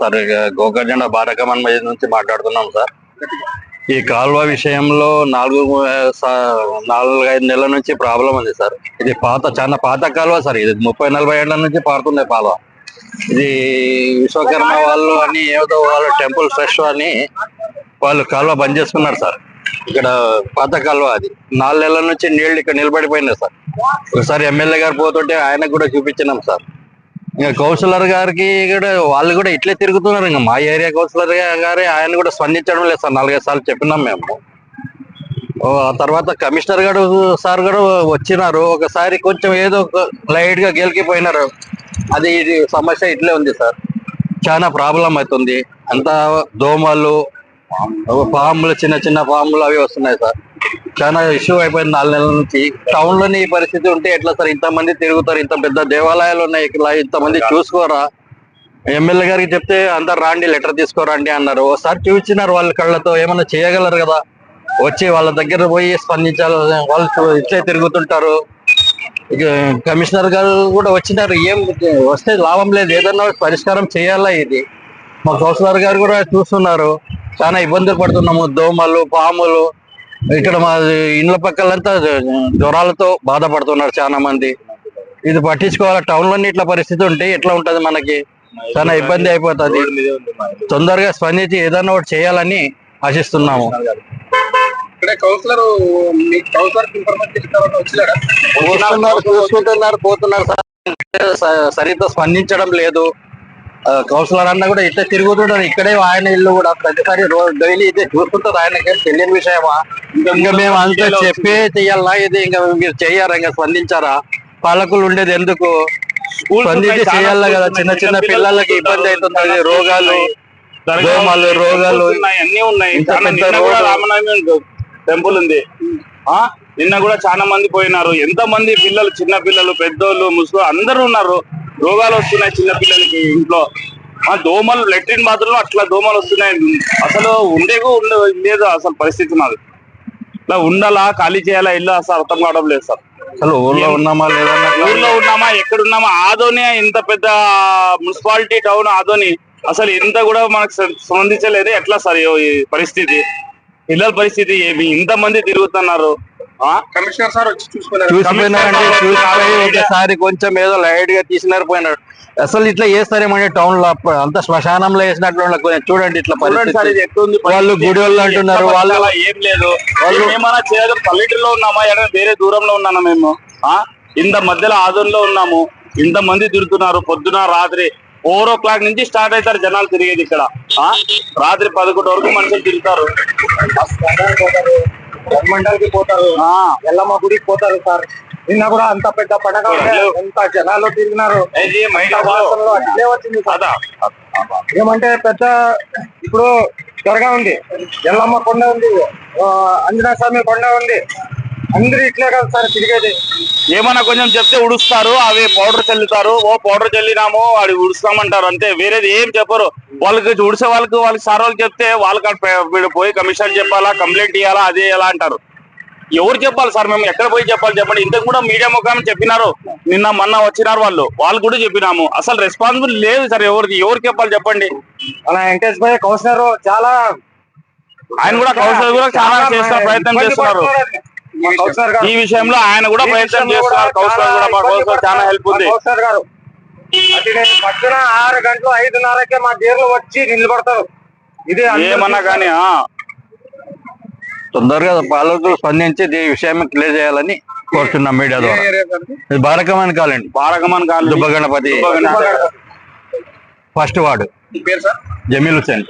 Sir ఇక బారకమన్ మధ్య నుంచి మాట్లాడుతున్నాం సార్. ఈ కాలువ విషయంలో నాలుగు నాలుగైదు నాలుగు ఐదు నెలల నుంచి ప్రాబ్లం ఉంది సార్. ఇది పాత చాలా పాత కాలువ సార్ ఇది ముప్పై నలభై ఏళ్ళ నుంచి పారుతుంది కాలువ. ఇది విశ్వకర్మ వాళ్ళు అని ఏదో వాళ్ళు టెంపుల్ ఫ్రెష్ అని వాళ్ళు కాలువ బంద్ చేసుకున్నారు సార్. ఇక్కడ పాత కాలువ అది. నాలుగు నెలల నుంచి నీళ్ళు ఇక్కడ నిలబడిపోయినాయి సార్. ఒకసారి ఎమ్మెల్యే గారు పోతుంటే ఆయనకు కూడా చూపించినాం సార్. ఇంకా కౌన్సిలర్ గారికి కూడా వాళ్ళు కూడా ఇట్లే తిరుగుతున్నారు. ఇంకా మా ఏరియా కౌన్సిలర్ గారి ఆయన కూడా స్పందించడం లేదు సార్. నాలుగైదు సార్లు చెప్పినాం మేము. ఓ, తర్వాత కమిషనర్ గారు సార్ కూడా వచ్చినారు. ఒకసారి కొంచెం ఏదో లైట్గా గెలికిపోయినారు. అది ఇది సమస్య ఇట్లే ఉంది సార్. చాలా ప్రాబ్లం అవుతుంది. అంతా దోమలు పాములు చిన్న చిన్న పాములు అవి వస్తున్నాయి సార్. చాలా ఇష్యూ అయిపోయింది నాలుగు నెలల నుంచి. టౌన్లోని ఈ పరిస్థితి ఉంటే ఎట్లా సార్? ఇంతమంది తిరుగుతారు ఇంత పెద్ద దేవాలయాలు ఉన్నాయి ఇక్కడ ఇంతమంది చూసుకోరా? ఎమ్మెల్యే గారికి చెప్తే అందరు రాండి లెటర్ తీసుకోరండి అన్నారు. ఒకసారి చూపించినారు వాళ్ళ కళ్ళతో ఏమైనా చేయగలరు కదా? వచ్చి వాళ్ళ దగ్గర పోయి స్పందించాలి వాళ్ళు ఇట్లే తిరుగుతుంటారు. ఇక కమిషనర్ గారు కూడా వచ్చినారు ఏం వస్తే లాభం లేదు ఏదన్నా పరిష్కారం చేయాలా ఇది? మా కౌన్సిలర్ గారు కూడా చూస్తున్నారు. చాలా ఇబ్బందులు పడుతున్నాము. దోమలు పాములు. ఇక్కడ మా ఇండ్ల పక్కలంతా జ్వరాలతో బాధపడుతున్నారు చాలా మంది. ఇది పట్టించుకోవాలి. టౌన్లోని ఇట్లా పరిస్థితి ఉంటే ఎట్లా ఉంటది మనకి? చాలా ఇబ్బంది అయిపోతుంది. తొందరగా స్పందించి ఏదైనా ఒకటి చేయాలని ఆశిస్తున్నాము. ఇక్కడ కౌన్సిలర్ చూసుకుంటున్నారు పోతున్నారు. సరిగ్గా స్పందించడం లేదు. కౌన్సిలర్ అన్న కూడా ఇట్లా తిరుగుతుంటారు. ఇక్కడే ఆయన ఇల్లు కూడా ప్రతిసారి రోజు డైలీ ఇదే చూస్తుంటారు. ఆయనకి తెలియని విషయమా? ఇంకా మేము అంతా చెప్పే చెయ్యాలా? ఇది ఇంకా మీరు చెయ్యారా? ఇంకా స్పందించారా? పాలకులు ఉండేది ఎందుకు? స్పందించి చేయాలా కదా? చిన్న చిన్న పిల్లలకి ఇబ్బంది అవుతుంది రోగాలు దోమలు రోగాలు. ఉన్నాయి అన్ని ఉన్నాయి. టెంపుల్ ఉంది. ఆ? నిన్న కూడా చాలా మంది పోయినారు. ఎంత మంది పిల్లలు చిన్న పిల్లలు పెద్దోళ్ళు ముసలు అందరూ ఉన్నారు. రోగాలు వస్తున్నాయి చిన్న పిల్లలకి ఇంట్లో. ఆ దోమలు లెట్రిన్ బాత్రూమ్ అట్లా దోమలు వస్తున్నాయి. అసలు ఉండేకు ఉండే లేదు అసలు పరిస్థితి నాది ఇట్లా ఉండాలా ఖాళీ చేయాలా ఇల్లు అసలు అర్థం కావడం లేదు సార్. అసలు ఊర్లో ఉన్నామా లేదన్నా ఊర్లో ఉన్నామా ఎక్కడ ఉన్నామా? ఆదోని ఇంత పెద్ద మున్సిపాలిటీ టౌన్ ఆదోని. అసలు ఎంత కూడా మనకు స్పందించలేదు ఎట్లా సార్ ఈ- పరిస్థితి? పిల్లల పరిస్థితి ఏమి? ఇంత మంది తిరుగుతున్నారు. కమిషనర్ సార్ వచ్చి చూసుకున్నారు. చూసిపోయినారండి చూసిపోయి ఒకసారి కొంచెం ఏదో లైట్గా తీసినారు పోయినాడు అసలు ఇట్లా చేస్తారేమంటే టౌన్లో అంత శ్మశానంలో వేసినట్లు కొంచెం చూడండి ఇట్లా వాళ్ళు. గుడి వాళ్ళు అంటున్నారు, వాళ్ళు- బతకాలా ఏం లేదు. వాళ్ళు ఏమైనా చేయగలం పల్లెటూరులో ఉన్నామా? ఎక్కడ వేరే దూరంలో ఉన్నామా మేము? ఆ? ఇంత మధ్యలో ఆదోన్లో ఉన్నాము. ఇంత మంది తిరుగుతున్నారు. పొద్దున రాత్రి ఫోర్ ఓ క్లాక్ నుంచి స్టార్ట్ అవుతారు జనాలు తిరిగేది ఇక్కడ. ఆ? రాత్రి పదకొండు వరకు మనుషులు తిరుగుతారు. మండలికి పోతారు. ఎల్లమ్మ గుడికి పోతారు సార్. నిన్న కూడా అంత పెద్ద పండగ ఎంత జనాలు తిరిగినారు. అట్లే వచ్చింది ఏమంటే పెద్ద ఇప్పుడు దర్గా ఉంది. ఎల్లమ్మ కొండ ఉంది. ఆంజనేయ స్వామి కొండ ఉంది. అందరూ ఇట్లే కదా సార్ తిరిగేది. ఏమన్నా కొంచెం చెప్తే ఉడుస్తారు అవి పౌడర్ చల్లుతారు ఓ పౌడర్ చల్లినాము అది ఉడుస్తామంటారు అంతే వేరేది ఏం చెప్పరు. వాళ్ళకి ఉడిసే వాళ్ళకి వాళ్ళకి సార్ వాళ్ళకి చెప్తే వాళ్ళకి పోయి కమిషన్ చెప్పాలా కంప్లైంట్ ఇవ్వాలా అదే ఎలా అంటారు. ఎవరు చెప్పాలి సార్ మేము ఎక్కడ పోయి చెప్పాలి చెప్పండి. ఇంతకు కూడా మీడియా ముఖాన్ని చెప్పినారు నిన్న మొన్న వచ్చినారు వాళ్ళు వాళ్ళు కూడా చెప్పినాము. అసలు రెస్పాన్సిబుల్ లేదు సార్ ఎవరికి ఎవరికి చెప్పాలి చెప్పండి. అలా వెంకటేష్ భాయ్ కౌన్సిలర్ చాలా ఆయన కూడా కౌన్సిలర్ కూడా చాలా చేస్తున్నారు ప్రయత్నం చేస్తున్నారు. ఈ విషయంలో ఆయన కూడా ప్రయత్నం చేస్తున్నారు కౌన్సిలర్ కూడా చాలా హెల్ప్ ఉంది. గారు. పొద్దున ఆరు గంటలు ఐదున్నరకే మా గేర్లు వచ్చి నిలబడతారు. ఇది ఏమన్నా కానీ ఆ. తొందరగా పాలకులు స్పందించి ఈ విషయం క్లియర్ చేయాలని కోరుతున్నాం మీడియా ద్వారా. ఇది బారకమని కాలండి బారకమన్ గణపతి దుబ్బగణపతి. First ward. పేరు సార్? జమీల్ హుసేన్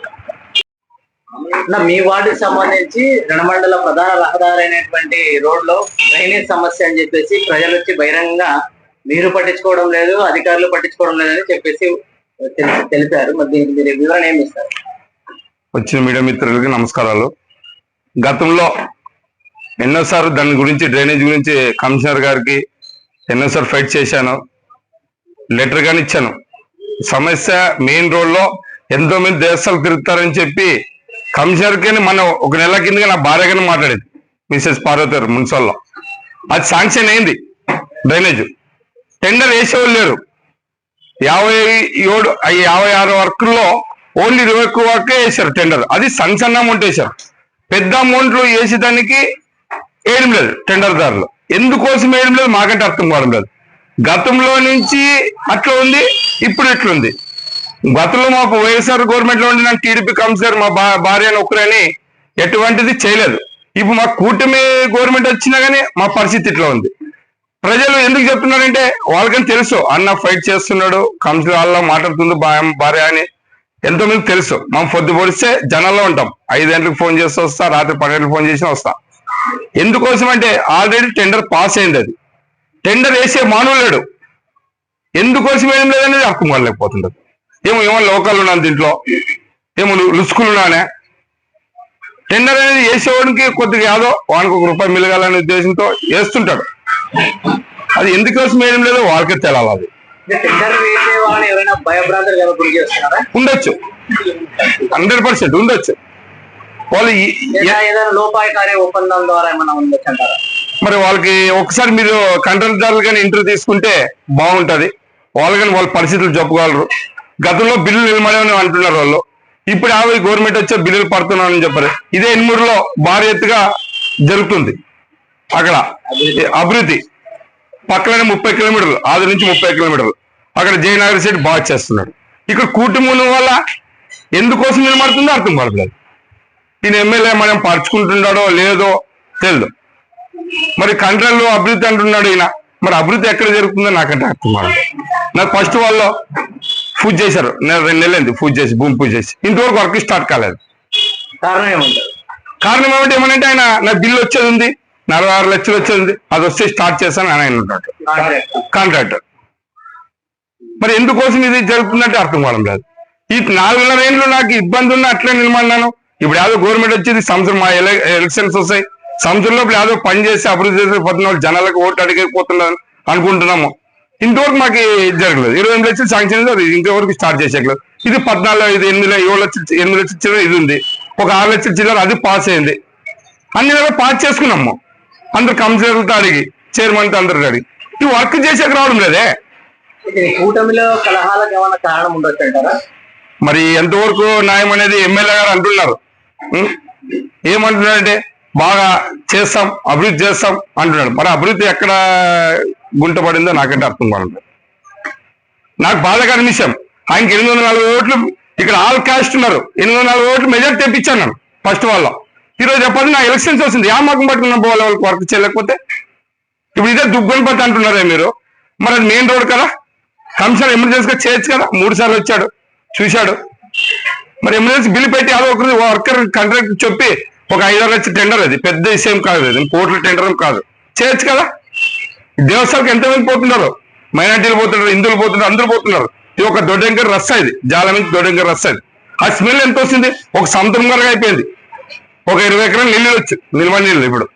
నా మీ వార్డుకి సంబంధించి రణమండల ప్రధాన రహదారి అయినటువంటి రోడ్లో డ్రైనేజ్ సమస్య అని చెప్పేసి ప్రజలు వచ్చి బహిరంగంగా మీరు పట్టించుకోవడం లేదు అధికారులు పట్టించుకోవడం లేదని చెప్పేసి తెలిసి తెలిపారు. మరి దీనికి మీరు వివరణ ఏమి ఇస్తారు? వచ్చిన మీడియా మిత్రులకి నమస్కారాలు. గతంలో ఎన్నోసార్లు దాని గురించి డ్రైనేజ్ గురించి కమిషనర్ గారికి ఎన్నోసార్లు ఫైట్ చేశాను. లెటర్ కానిచ్చాను సమస్య మెయిన్ రోడ్లో ఎంతో మంది దేశాలు తిరుగుతారని చెప్పి కమిషనర్ మనం మన ఒక నెల కిందగా నా భార్య మాట్లాడేది మిసెస్ పార్వతి మున్సిపల్లో అది శాంక్షన్ అయింది డ్రైనేజ్. టెండర్ వేసేవాళ్ళు లేరు. యాభై ఏడు యాభై ఆరు వర్క్లో ఓన్లీ ఇరవై ఒక్క వర్కే వేశారు టెండర్. అది సన్న సన్న అమౌంట్ వేశారు. పెద్ద అమౌంట్లు వేసేదానికి వేయడం లేదు టెండర్ దారులు ఎందుకోసం వేయడం లేదు మాకంటే అర్థం కావడం లేదు. గతంలో నుంచి అట్లా ఉంది ఇప్పుడు ఇట్లుంది. గతంలో మాకు వైఎస్ఆర్ గవర్నమెంట్లో ఉండిన టీడీపీ కౌన్సిలర్ మా భార్య నొక్కరని ఎటువంటిది చేయలేదు. ఇప్పుడు మా కూటమి గవర్నమెంట్ వచ్చినా గానీ మా పరిస్థితి ఇట్లా ఉంది. ప్రజలు ఎందుకు చెప్తున్నారంటే వాళ్ళకని తెలుసు అన్న ఫైట్ చేస్తున్నాడు కౌన్సిలర్ వాళ్ళ మాట్లాడుతుంది భార్య అని. ఎంతో మంది తెలుసు. మనం పొద్దు పొడిస్తే జనాల్లో ఉంటాం. ఐదు గంటలకు ఫోన్ చేసి వస్తా రాత్రి పన్నెండు ఫోన్ చేసి వస్తా. ఎందుకోసం అంటే ఆల్రెడీ టెండర్ పాస్ అయింది అది. టెండర్ వేసే మానవులేడు ఎందుకోసం ఏం లేదనేది అర్థం కాలేకపోతుండదు. ఏమో ఏమో లోకల్ ఉన్నాను దీంట్లో. ఏమో లుసుకులు ఉన్నానే. టెండర్ అనేది వేసేవాడికి కొద్దిగా యాదో వానికి ఒక రూపాయి మిలగాలనే ఉద్దేశంతో వేస్తుంటాడు. అది ఎందుకోసం వేయడం లేదో వాళ్ళకే తెలాలి అది ఉండొచ్చు. హండ్రెడ్ పర్సెంట్ ఉండొచ్చు. వాళ్ళు ఒప్పందం ద్వారా మరి వాళ్ళకి ఒకసారి మీరు కంట్రోల్దారులు కానీ ఇంటర్వ్యూ తీసుకుంటే బాగుంటది. వాళ్ళు కానీ వాళ్ళ పరిస్థితులు చెప్పుకోగలరు గతంలో బిల్లులు నిలమని అంటున్నారు వాళ్ళు. ఇప్పుడు యాభై గవర్నమెంట్ వచ్చే బిల్లులు పడుతున్నారని చెప్పారు. ఇదే ఎన్మూరులో భారీ ఎత్తుగా జరుగుతుంది. అక్కడ అభివృద్ధి పక్కనే ముప్పై కిలోమీటర్లు ఆది నుంచి ముప్పై కిలోమీటర్లు. అక్కడ జయనగర్ సైడ్ బాగా చేస్తున్నాడు. ఇక్కడ కూటమి వల్ల ఎందుకోసం నిలబడుతుందో అర్థం పడలేదు ఈయన ఎమ్మెల్యే మనం పరుచుకుంటున్నాడో లేదో తెలియదు. మరి కంట్రోల్లో అభివృద్ధి అంటున్నాడు ఈయన. మరి అభివృద్ధి ఎక్కడ జరుగుతుందో నాకంటే అర్థం కాదు నాకు ఫస్ట్ వాళ్ళు పూజ చేశారు. నేను రెండు నెలలైంది పూజ చేసి భూమి పూజ చేసి. ఇంతవరకు వర్క్ స్టార్ట్ కాలేదు. కారణం ఏముంటారు కారణం ఏమంటే ఏమనంటే ఆయన నా బిల్లు వచ్చేది ఉంది. నలభై ఆరు లక్షలు వచ్చేది ఉంది. అది వస్తే స్టార్ట్ చేస్తాను అని ఆయన ఉంటాడు కాంట్రాక్టర్. మరి ఎందుకోసం ఇది జరుగుతుందంటే అర్థం కావడం లేదు. ఈ నాలుగున్నర ఏళ్ళు నాకు ఇబ్బంది ఉన్నా అట్లే నిలబడినాను ఇప్పుడు యాదో గవర్నమెంట్ వచ్చేది సంవత్సరం మా ఎల- ఎలక్షన్స్ వస్తాయి. సంవత్సరంలో యాదో పని చేసి అభివృద్ధి చేసి వాళ్ళు జనాలకు ఓటు అడిగకపోతున్నారు అనుకుంటున్నాము. ఇంతవరకు మాకు ఇది జరగలేదు. ఇరవై ఎనిమిది లక్షలు శాంక్షన్ అది ఇంతవరకు స్టార్ట్ చేసేయలేదు ఇది పద్నాలుగు ఇది ఎనిమిది ఏడు లక్షలు ఎనిమిది లక్షలు చిల్లర ఇది ఉంది. ఒక ఆరు లక్షల చిల్లర అది పాస్ అయింది. అన్ని నెలలు పాస్ చేసుకున్నాము అందరు కౌన్సిలర్లతో అడిగి చైర్మన్తో అందరు అడిగి. ఈ వర్క్ చేసేకి రావడం లేదే. ఇది కూటమిలో కలహాలకు ఏమైనా కారణం ఉండొచ్చు అంటారా? మరి ఎంతవరకు న్యాయం అనేది ఎమ్మెల్యే గారు అంటున్నారు? ఏమంటున్నారంటే బాగా చేస్తాం అభివృద్ధి చేస్తాం అంటున్నాడు. మరి అభివృద్ధి ఎక్కడ గుంట పడిందో నాకంటే అర్థం కావడం నాకు బాధకర విషయం. ఆయనకి ఎనిమిది వందల నలభై ఓట్లు ఇక్కడ ఆల్ కాస్ట్ ఉన్నారు. ఎనిమిది వందల నలభై ఓట్లు మెజార్టీ తెప్పించాను నేను ఫస్ట్ వాళ్ళ. ఈరోజు చెప్పాలి నా ఎలక్షన్స్ వస్తుంది. యా మాకు పట్టుకున్న పోవాలి వాళ్ళకి వర్క్ చేయలేకపోతే? ఇప్పుడు ఇదే దుగ్గని పట్టి అంటున్నారే మీరు. మరి అది మెయిన్ రోడ్ కదా? కమిషనర్ ఎమర్జెన్సీగా చేయొచ్చు కదా? మూడు సార్లు వచ్చాడు చూశాడు. మరి ఎమర్జెన్సీ బిల్లు పెట్టి అదో ఒకరి వర్కర్ కాంట్రాక్ట్ చెప్పి ఒక ఐదారు లక్షల టెండర్ అది. పెద్ద విషయం కాదు అది. కోట్ల టెండర్ కాదు. చేయొచ్చు కదా? దేవస్థానాలకు ఎంతమంది పోతున్నారు? మైనార్టీలు పోతున్నారు హిందువులు పోతున్నారు అందరూ పోతున్నారు. ఇది ఒక దొడ్డంకర్ రస్స ఇది. జాల నుంచి దొడ్డంకర్ రస్స ఇది. ఆ స్మెల్ ఎంత వస్తుంది? ఒక సముద్రం గారుగా అయిపోయింది. ఒక ఇరవై ఎకరాలు నీళ్ళు వచ్చు నిల్వ నీళ్ళు ఇప్పుడు.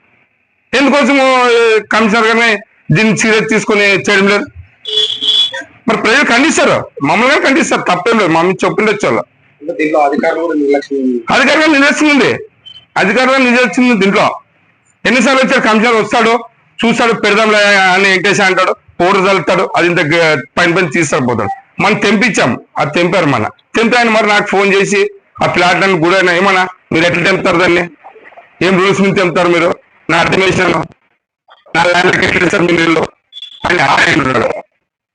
ఎందుకోసం కమిషనర్ గారిని దీన్ని సీరియస్ తీసుకొని చేయడం లేదు? మరి ప్రజలు ఖండిస్తారు. మమ్మల్ని ఖండిస్తారు. తప్పేం లేదు. మమ్మల్ని చెప్పిండొచ్చు వాళ్ళు ఉంది. అధికారులు నిజేస్తుంది ఉంది దీంట్లో. ఎన్నిసార్లు వచ్చారు? కమిషనర్ వస్తాడు. చూస్తాడు పెడదాంలే అని ఎంకేసా అంటాడు పౌడర్ చల్లుతాడు అది ఇంత పైన పైన తీసుకొని పోతాడు. మనం తెంపించాం అది తెంపారు మన. తెంపి ఆయన మరి నాకు ఫోన్ చేసి ఆ ప్లాట్ అని కూడా ఏమన్నా? మీరు ఎట్లా తెంపుతారు దాన్ని? ఏం రూల్స్ మీద తెంపుతారు మీరు? నా అర్థం వేసాను నా ల్యాండ్ ఎట్లా ఇస్తారు మీ నీళ్ళు? అని ఆయన ఉన్నాడు.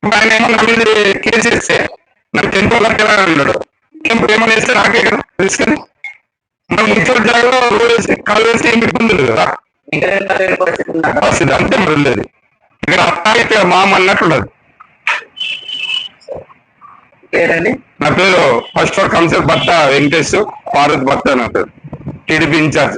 ఆయన ఏమో నా మీద కేసు వేస్తే నాకు టెంపో కట్టాలా అన్నాడు? టెంపో ఏమన్నా వేస్తే నాకే కదా రిస్క్ అని మన మున్సిపల్ జాగాలో వేసి కాలు వేస్తే ఏం ఇబ్బంది లేదు కదా? పరిస్థితి అంతే మరి ఉండేది ఇక్కడ అత్తాయితే మామ అన్నట్టు నా పేరు ఫస్ట్ ఫర్ కౌన్సిలర్ భర్త వెంకటేష్ భారత్ భర్త నా పేరు. TDP incharge.